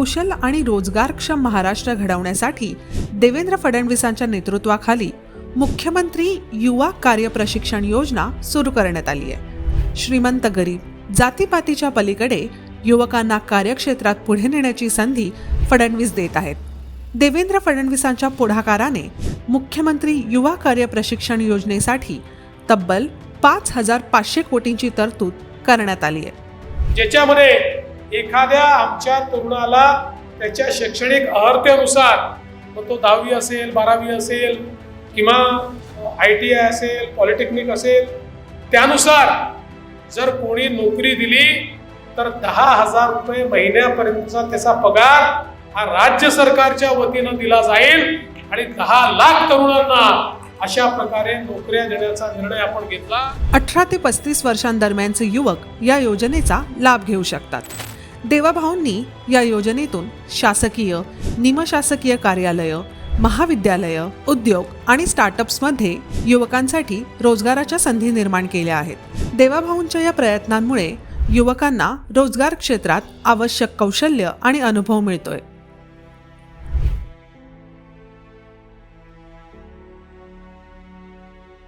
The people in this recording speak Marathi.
कुशल आणि रोजगारक्षम महाराष्ट्र घडवण्यासाठी देवेंद्र फडणवीसांच्या नेतृत्वाखाली मुख्यमंत्री युवा कार्य प्रशिक्षण योजना सुरू करण्यात आली आहे. श्रीमंत गरीब जातीपातीच्या पलीकडे युवकांना कार्यक्षेत्रात पुढे नेण्याची संधी फडणवीस देत आहेत. देवेंद्र फडणवीसांच्या पुढाकाराने मुख्यमंत्री युवा कार्य प्रशिक्षण योजनेसाठी तब्बल पाच हजार पाचशे कोटींची तरतूद करण्यात आली आहे. ज्याच्यामध्ये एखाद्या आमच्या तरुणाला त्याच्या शैक्षणिक अर्हतेनुसार मग तो दहावी असेल बारावी असेल किंवा आय टी आय असेल पॉलिटेक्निक असेल त्यानुसार जर कोणी नोकरी दिली तर दहा हजार रुपये महिन्यापर्यंतचा त्याचा पगार हा राज्य सरकारच्या वतीनं दिला जाईल आणि दहा लाख तरुणांना अशा प्रकारे नोकऱ्या देण्याचा निर्णय आपण घेतला. अठरा ते पस्तीस वर्षांदरम्यानचे युवक या योजनेचा लाभ घेऊ शकतात. देवाभाऊंनी या योजनेतून शासकीय निमशासकीय कार्यालय महाविद्यालय उद्योग आणि स्टार्टअप्समध्ये युवकांसाठी रोजगाराच्या संधी निर्माण केल्या आहेत. देवाभाऊंच्या या प्रयत्नांमुळे युवकांना रोजगार क्षेत्रात आवश्यक कौशल्य आणि अनुभव मिळतोय.